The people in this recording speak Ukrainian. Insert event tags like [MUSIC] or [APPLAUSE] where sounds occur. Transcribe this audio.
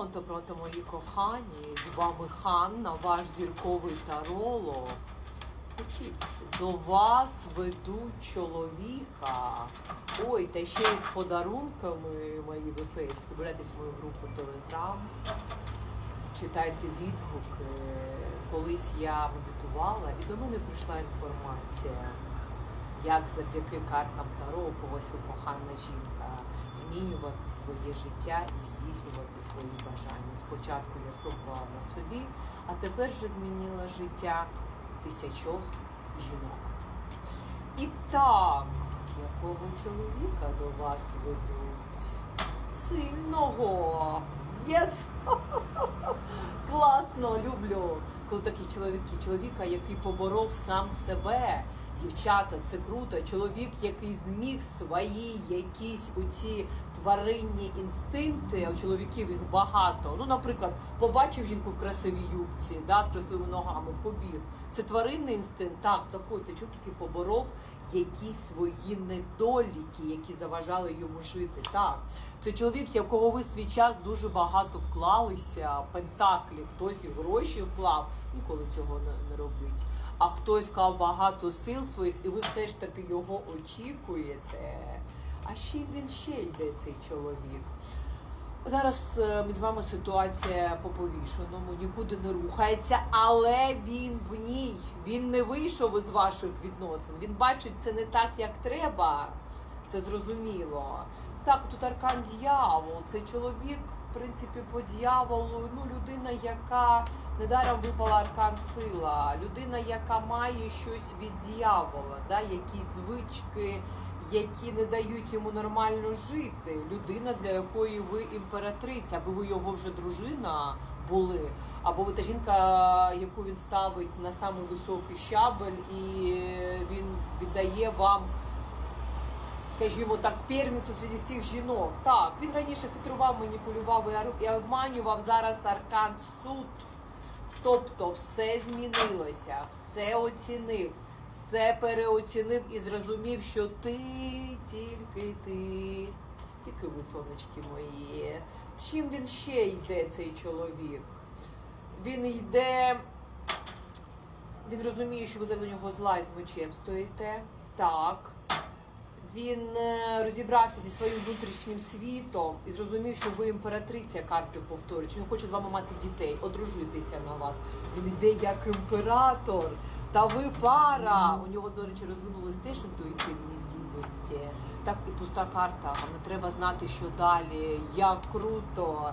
Пронто, пронто, мої кохані, з вами Ханна, ваш зірковий таролог. До вас ведуть чоловіка. Ой, та ще й з подарунками мої ви фейк. Добирайтесь мою групу Телеграм, читайте відгуки. Колись я медитувала і до мене прийшла інформація, як завдяки картам Таро когось ви кохана жінка змінювати своє життя і здійснювати свої бажання. Спочатку я спробувала на собі, а тепер вже змінила життя тисячох жінок. І так, якого чоловіка до вас ведуть? Сильного! Єс! [LAUGHS] Класно, люблю. Коли такі чоловіки, чоловіка, який поборов сам себе. Дівчата, це круто. Чоловік, який зміг свої якісь оці тваринні інстинкти, у чоловіків їх багато. Ну, наприклад, побачив жінку в красивій юбці, да, з красивими ногами, побіг. Це тваринний інстинкт, так, такий. Це чоловік, який поборов якісь свої недоліки, які заважали йому жити. Так, це чоловік, якого ви свій час дуже багато вклалися, пентаклі, хтось і гроші вклав, ніколи цього не, робить. А хтось вклав багато сил своїх, і ви все ж таки його очікуєте. А ще він ще йде цей чоловік. Зараз е, з вами ситуація по повішеному, нікуди не рухається, але він в ній. Він не вийшов із ваших відносин. Він бачить це не так, як треба. Це зрозуміло. Так, тут аркан дьявол. Цей чоловік, в принципі, по дьяволу, ну, людина, яка недаром випала аркан сила, людина, яка має щось від дьявола, да, якісь звички, які не дають йому нормально жити. Людина, для якої ви імператриця, аби ви його вже дружина були, або ви та жінка, яку він ставить на самий високий щабель, і він віддає вам скажімо так, первенство серед всіх жінок. Так, він раніше хитрував, маніпулював і обманював зараз аркан суд. Тобто все змінилося, все оцінив, все переоцінив і зрозумів, що ти тільки ти, тільки ви, сонечки мої. Чим він ще йде, цей чоловік? Він йде він розуміє, що ви за нього зла і з мечем стоїте. Так. Він е, розібрався зі своїм внутрішнім світом і зрозумів, що ви імператриця карти повторюють. Він хоче з вами мати дітей, одружитися на вас. Він йде як імператор. Та ви пара. У нього, до речі, розвинулись теж інтуїтивні здібності. Так і пуста карта. Не треба знати, що далі. Як круто.